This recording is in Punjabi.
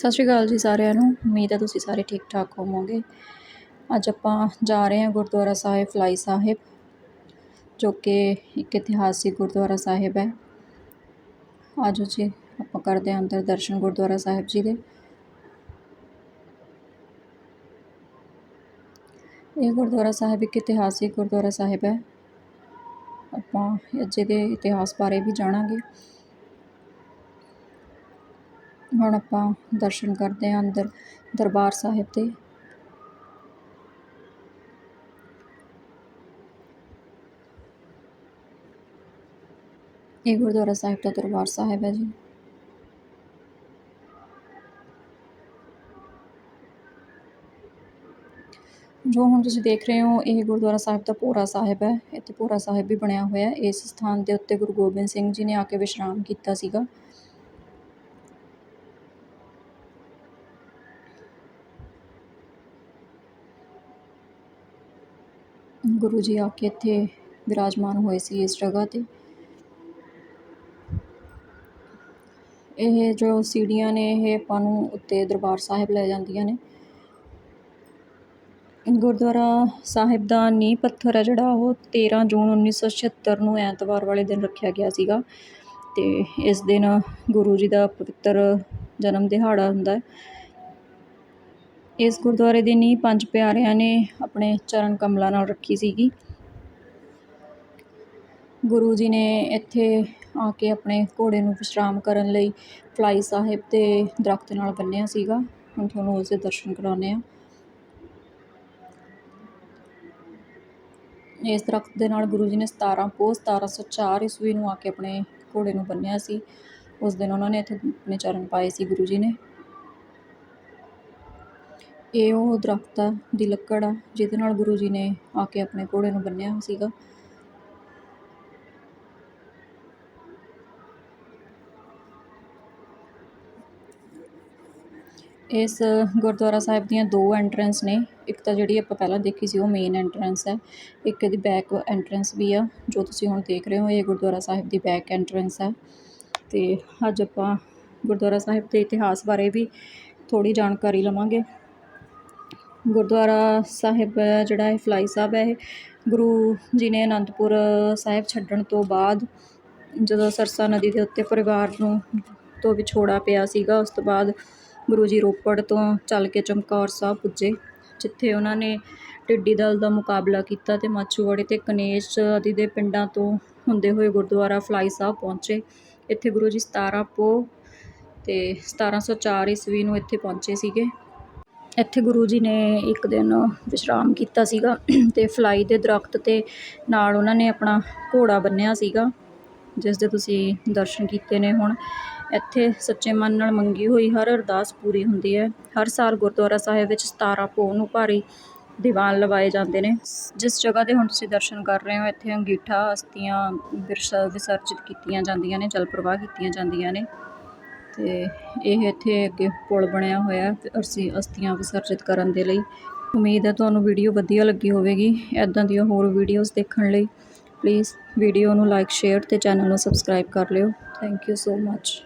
ਸਤਿ ਸ਼੍ਰੀ ਅਕਾਲ ਜੀ ਸਾਰਿਆਂ ਨੂੰ। ਉਮੀਦ ਹੈ ਤੁਸੀਂ ਸਾਰੇ ਠੀਕ ਠਾਕ ਹੋਵੋਗੇ। ਅੱਜ ਆਪਾਂ ਜਾ ਰਹੇ ਹਾਂ ਗੁਰਦੁਆਰਾ ਸਾਹਿਬ, ਫਲਾਈ ਸਾਹਿਬ, ਜੋ ਕਿ ਇੱਕ ਇਤਿਹਾਸਿਕ ਗੁਰਦੁਆਰਾ ਸਾਹਿਬ ਹੈ। ਆਜੋ ਜੀ, ਆਪਾਂ ਕਰਦੇ ਹਾਂ ਅੰਦਰ ਦਰਸ਼ਨ ਗੁਰਦੁਆਰਾ ਸਾਹਿਬ ਜੀ ਦੇ। ਇਹ ਗੁਰਦੁਆਰਾ ਸਾਹਿਬ ਇੱਕ ਇਤਿਹਾਸਿਕ ਗੁਰਦੁਆਰਾ ਸਾਹਿਬ ਹੈ। ਆਪਾਂ ਅੱਜ ਦੇ ਇਤਿਹਾਸ ਬਾਰੇ ਵੀ ਜਾਣਾਂਗੇ। ਹੁਣ ਆਪਾਂ ਦਰਸ਼ਨ ਕਰਦੇ ਹਾਂ ਅੰਦਰ ਦਰਬਾਰ ਸਾਹਿਬ ਦੇ। ਇਹ ਗੁਰਦੁਆਰਾ ਸਾਹਿਬ ਦਾ ਦਰਬਾਰ ਸਾਹਿਬ ਹੈ ਜੀ। ਜੋ ਹੁਣ ਤੁਸੀਂ ਦੇਖ ਰਹੇ ਹੋ, ਇਹ ਗੁਰਦੁਆਰਾ ਸਾਹਿਬ ਦਾ ਭੋਰਾ ਸਾਹਿਬ ਹੈ। ਇੱਥੇ ਭੋਰਾ ਸਾਹਿਬ ਵੀ ਬਣਿਆ ਹੋਇਆ ਹੈ। ਇਸ ਸਥਾਨ ਦੇ ਉੱਤੇ ਗੁਰੂ ਗੋਬਿੰਦ ਸਿੰਘ ਜੀ ਨੇ ਆ ਕੇ ਵਿਸ਼ਰਾਮ ਕੀਤਾ ਸੀਗਾ। ਗੁਰੂ ਜੀ ਆ ਕੇ ਇੱਥੇ ਵਿਰਾਜਮਾਨ ਹੋਏ ਸੀ ਇਸ ਜਗ੍ਹਾ 'ਤੇ। ਇਹ ਜੋ ਸੀੜੀਆਂ ਨੇ, ਇਹ ਆਪਾਂ ਨੂੰ ਉੱਤੇ ਦਰਬਾਰ ਸਾਹਿਬ ਲੈ ਜਾਂਦੀਆਂ ਨੇ। ਗੁਰਦੁਆਰਾ ਸਾਹਿਬ ਦਾ ਨੀਂਹ ਪੱਥਰ ਹੈ ਜਿਹੜਾ, ਉਹ 13 ਜੂਨ 1976 ਨੂੰ ਐਤਵਾਰ ਵਾਲੇ ਦਿਨ ਰੱਖਿਆ ਗਿਆ ਸੀਗਾ। ਤੇ ਇਸ ਦਿਨ ਗੁਰੂ ਜੀ ਦਾ ਪਵਿੱਤਰ ਜਨਮ ਦਿਹਾੜਾ ਹੁੰਦਾ ਹੈ। ਇਸ ਗੁਰਦੁਆਰੇ ਦੀ ਨੀਂਹ ਪੰਜ ਪਿਆਰਿਆਂ ਨੇ ਆਪਣੇ ਚਰਨ ਕਮਲਾਂ ਨਾਲ ਰੱਖੀ ਸੀਗੀ। ਗੁਰੂ ਜੀ ਨੇ ਇੱਥੇ ਆ ਕੇ ਆਪਣੇ ਘੋੜੇ ਨੂੰ ਵਿਸ਼ਰਾਮ ਕਰਨ ਲਈ ਫਲਾਈ ਸਾਹਿਬ ਤੇ ਦਰਖਤ ਨਾਲ ਬੰਨਿਆ ਸੀਗਾ। ਹੁਣ ਤੁਹਾਨੂੰ ਉਸ ਦੇ ਦਰਸ਼ਨ ਕਰਾਉਂਦੇ ਆ ਇਸ ਦਰਖਤ ਦੇ ਨਾਲ ਗੁਰੂ ਜੀ ਨੇ 17 ਪੋਹ 1704 ਈਸਵੀ ਨੂੰ ਆ ਕੇ ਆਪਣੇ ਘੋੜੇ ਨੂੰ ਬੰਨਿਆ ਸੀ। ਉਸ ਦਿਨ ਉਹਨਾਂ ਨੇ ਇੱਥੇ ਆਪਣੇ ਚਰਨ ਪਾਏ ਸੀ ਗੁਰੂ ਜੀ ਨੇ। ਇਹ ਉਹ ਦਰੱਖਤ ਆ, ਦੀ ਲੱਕੜ ਆ, ਜਿਹਦੇ ਨਾਲ ਗੁਰੂ ਜੀ ਨੇ ਆ ਕੇ ਆਪਣੇ ਘੋੜੇ ਨੂੰ ਬੰਨਿਆ ਸੀਗਾ। ਇਸ ਗੁਰਦੁਆਰਾ ਸਾਹਿਬ ਦੀਆਂ ਦੋ ਐਂਟਰੈਂਸ ਨੇ। ਇੱਕ ਤਾਂ ਜਿਹੜੀ ਆਪਾਂ ਪਹਿਲਾਂ ਦੇਖੀ ਸੀ, ਉਹ ਮੇਨ ਐਂਟਰੈਂਸ ਹੈ ਇੱਕ ਇਹਦੀ ਬੈਕ ਐਂਟਰੈਂਸ ਵੀ ਆ, ਜੋ ਤੁਸੀਂ ਹੁਣ ਦੇਖ ਰਹੇ ਹੋ, ਇਹ ਗੁਰਦੁਆਰਾ ਸਾਹਿਬ ਦੀ ਬੈਕ ਐਂਟਰੈਂਸ ਹੈ ਤੇ ਅੱਜ ਆਪਾਂ ਗੁਰਦੁਆਰਾ ਸਾਹਿਬ ਦੇ ਇਤਿਹਾਸ ਬਾਰੇ ਵੀ ਥੋੜੀ ਜਾਣਕਾਰੀ ਲਵਾਂਗੇ। ਗੁਰਦੁਆਰਾ ਸਾਹਿਬ ਜਿਹੜਾ ਹੈ ਫਲਾਈ ਸਾਹਿਬ ਹੈ ਇਹ। ਗੁਰੂ ਜੀ ਨੇ ਅਨੰਦਪੁਰ ਸਾਹਿਬ ਛੱਡਣ ਤੋਂ ਬਾਅਦ ਜਦੋਂ ਸਰਸਾ ਨਦੀ ਦੇ ਉੱਤੇ ਪਰਿਵਾਰ ਨੂੰ ਤੋਂ ਵਿਛੋੜਾ ਪਿਆ ਸੀਗਾ, ਉਸ ਤੋਂ ਬਾਅਦ ਗੁਰੂ ਜੀ ਰੋਪੜ ਤੋਂ ਚੱਲ ਕੇ ਚਮਕੌਰ ਸਾਹਿਬ ਪੁੱਜੇ, ਜਿੱਥੇ ਉਹਨਾਂ ਨੇ ਟਿੱਡੀ ਦਲ ਦਾ ਮੁਕਾਬਲਾ ਕੀਤਾ ਤੇ ਮਾਛੂਵਾੜੇ ਤੇ ਕਨੇਸ਼ ਆਦਿ ਦੇ ਪਿੰਡਾਂ ਤੋਂ ਹੁੰਦੇ ਹੋਏ ਗੁਰਦੁਆਰਾ ਫਲਾਈ ਸਾਹਿਬ ਪਹੁੰਚੇ। ਇੱਥੇ ਗੁਰੂ ਜੀ 17 ਪੋਹ ਤੇ 1704 ਈਸਵੀ ਨੂੰ ਇੱਥੇ ਪਹੁੰਚੇ ਸੀਗੇ। ਇੱਥੇ ਗੁਰੂ ਜੀ ਨੇ ਇੱਕ ਦਿਨ ਵਿਸ਼ਰਾਮ ਕੀਤਾ ਸੀਗਾ ਅਤੇ ਫਲਾਈ ਦੇ ਦਰਖਤ ਤੇ ਨਾਲ ਉਹਨਾਂ ਨੇ ਆਪਣਾ ਘੋੜਾ ਬੰਨ੍ਹਿਆ ਸੀਗਾ, ਜਿਸ ਦੇ ਤੁਸੀਂ ਦਰਸ਼ਨ ਕੀਤੇ ਨੇ ਹੁਣ। ਇੱਥੇ ਸੱਚੇ ਮਨ ਨਾਲ ਮੰਗੀ ਹੋਈ ਹਰ ਅਰਦਾਸ ਪੂਰੀ ਹੁੰਦੀ ਹੈ। ਹਰ ਸਾਲ ਗੁਰਦੁਆਰਾ ਸਾਹਿਬ ਵਿੱਚ 17 ਪੋਹ ਨੂੰ ਭਾਰੀ ਦੀਵਾਨ ਲਵਾਏ ਜਾਂਦੇ ਨੇ। ਜਿਸ ਜਗ੍ਹਾ 'ਤੇ ਹੁਣ ਤੁਸੀਂ ਦਰਸ਼ਨ ਕਰ ਰਹੇ ਹੋ, ਇੱਥੇ ਅੰਗੀਠਾ ਅਸਤੀਆਂ ਵਿਸਰਜਿਤ ਕੀਤੀਆਂ ਜਾਂਦੀਆਂ ਨੇ ਜਲ ਪ੍ਰਵਾਹ ਕੀਤੀਆਂ ਜਾਂਦੀਆਂ ਨੇ। ਤੇ ਇਹ ਇੱਥੇ ਅੱਗੇ ਪੁਲ ਬਣਿਆ ਹੋਇਆ ਅਰਸੀ ਅਸਤੀਆਂ ਵਿਸਰਜਿਤ ਕਰਨ ਦੇ ਲਈ। ਉਮੀਦ ਹੈ ਤੁਹਾਨੂੰ ਵੀਡੀਓ ਵਧੀਆ ਲੱਗੀ ਹੋਵੇਗੀ। ਐਦਾਂ ਦੀਆਂ ਹੋਰ ਵੀਡੀਓਜ਼ ਦੇਖਣ ਲਈ ਪਲੀਜ਼ ਵੀਡੀਓ ਨੂੰ ਲਾਈਕ ਸ਼ੇਅਰ ਤੇ ਚੈਨਲ ਨੂੰ ਸਬਸਕ੍ਰਾਈਬ ਕਰ ਲਿਓ। Thank you so much